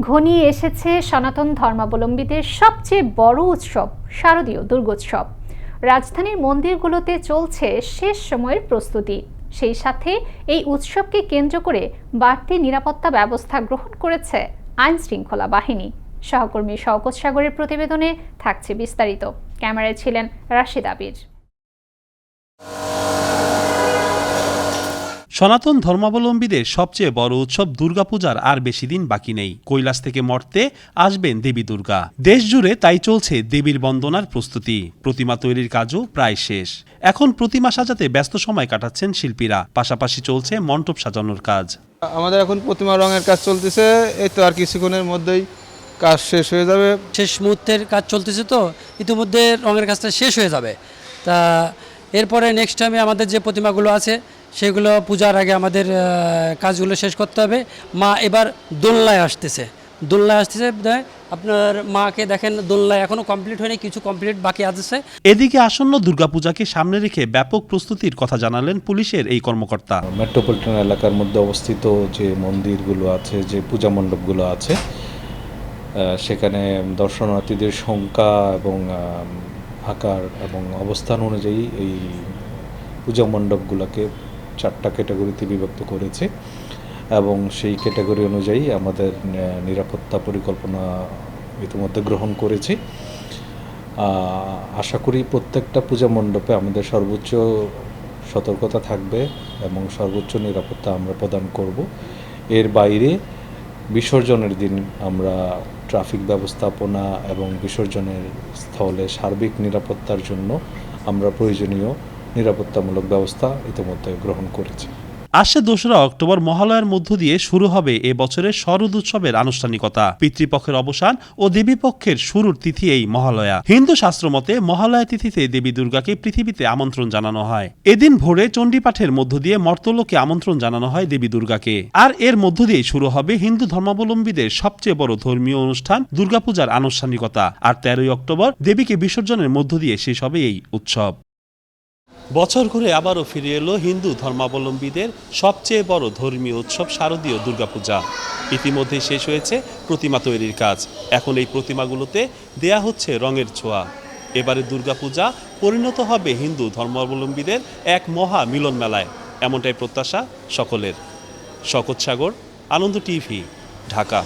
ঘনিয়ে এসেছে সনাতন ধর্মাবলম্বীদের সবচেয়ে বড় উৎসব, শারদীয় দুর্গোৎসব। রাজধানীর মন্দিরগুলোতে চলছে শেষ সময়ের প্রস্তুতি। সেই সাথে এই উৎসবকে কেন্দ্র করে বাড়তি নিরাপত্তা ব্যবস্থা গ্রহণ করেছে আইন শৃঙ্খলা বাহিনী। সহকর্মী শওকত সাগরের প্রতিবেদনে থাকছে বিস্তারিত। ক্যামেরায় ছিলেন রাশিদ আবির। সনাতন ধর্মাবলম্বীদের সবচেয়ে বড় উৎসব দুর্গাপূজার আর বেশি দিন বাকি নেই। কৈলাস থেকে মর্তে আসবেন দেবী দুর্গা। দেশ জুড়ে তাই চলছে দেবীর বন্দনার প্রস্তুতি। প্রতিমা তৈরির কাজও প্রায় শেষ। এখন প্রতিমা সাজাতে ব্যস্ত সময় কাটাচ্ছেন শিল্পীরা। পাশাপাশি চলছে মণ্ডপ সাজানোর কাজ। আমাদের এখন প্রতিমা রঙের কাজ চলতেছে। এই তো আর কিছুক্ষণের মধ্যেই কাজ শেষ হয়ে যাবে। শেষ মুহূর্তের কাজ চলতেছে তো ইতিমধ্যে রঙের কাজটা শেষ হয়ে যাবে। তা এরপরে নেক্সট টাইমে আমাদের যে প্রতিমাগুলো আছে সেগুলো পূজার আগে আমাদের কাজগুলো শেষ করতে হবে। মা এবার দোলনায় আসতেছে। দোলনায় আসতেছে আপনার মাকে দেখেন দোলনায় এখনও কমপ্লিট হয়নি কিছু কমপ্লিট বাকি আছে। এদিকে আসন্ন দুর্গাপূজাকে সামনে রেখে ব্যাপক প্রস্তুতির কথা জানালেন পুলিশের এই কর্মকর্তা। মেট্রোপলিটন এলাকার মধ্যে অবস্থিত যে মন্দিরগুলো আছে যে পূজা মণ্ডপগুলো আছে সেখানে দর্শনার্থীদের সংখ্যা এবং আকার এবং অবস্থান অনুযায়ী এই পূজা মণ্ডপগুলোকে চারটা ক্যাটাগরিতে বিভক্ত করেছে এবং সেই ক্যাটাগরি অনুযায়ী আমাদের নিরাপত্তা পরিকল্পনা ইতিমধ্যে গ্রহণ করেছি। আশা করি প্রত্যেকটা পূজা মণ্ডপে আমাদের সর্বোচ্চ সতর্কতা থাকবে এবং সর্বোচ্চ নিরাপত্তা আমরা প্রদান করব। এর বাইরে বিসর্জনের দিন আমরা ট্রাফিক ব্যবস্থাপনা এবং বিসর্জনের স্থলে সার্বিক নিরাপত্তার জন্য আমরা প্রয়োজনীয় নিরাপত্তামূলক ব্যবস্থা ইতিমধ্যে গ্রহণ করেছি। আসছে দোসরা অক্টোবর মহালয়ার মধ্য দিয়ে শুরু হবে এ বছরের শরদ উৎসবের আনুষ্ঠানিকতা। পিতৃপক্ষের অবসান ও দেবীপক্ষের শুরুর তিথি এই মহালয়া। হিন্দু শাস্ত্র মতে মহালয়া তিথিতে দেবী দুর্গাকে পৃথিবীতে আমন্ত্রণ জানানো হয়। এদিন ভোরে চণ্ডীপাঠের মধ্য দিয়ে মর্তলোকে আমন্ত্রণ জানানো হয় দেবী দুর্গাকে। আর এর মধ্য দিয়েই শুরু হবে হিন্দু ধর্মাবলম্বীদের সবচেয়ে বড় ধর্মীয় অনুষ্ঠান দুর্গাপূজার আনুষ্ঠানিকতা। আর তেরোই অক্টোবর দেবীকে বিসর্জনের মধ্য দিয়ে শেষ হবে এই উৎসব। বছর ঘুরে আবারও ফিরে এলো হিন্দু ধর্মাবলম্বীদের সবচেয়ে বড় ধর্মীয় উৎসব শারদীয় দুর্গাপূজা। ইতিমধ্যে শেষ হয়েছে প্রতিমা তৈরির কাজ। এখন এই প্রতিমাগুলোতে দেয়া হচ্ছে রঙের ছোঁয়া। এবারে দুর্গাপূজা পরিণত হবে হিন্দু ধর্মাবলম্বীদের এক মহা মিলন মেলায়। এমনটাই প্রত্যাশা সকলের। শকত সাগর, আনন্দ টিভি, ঢাকা।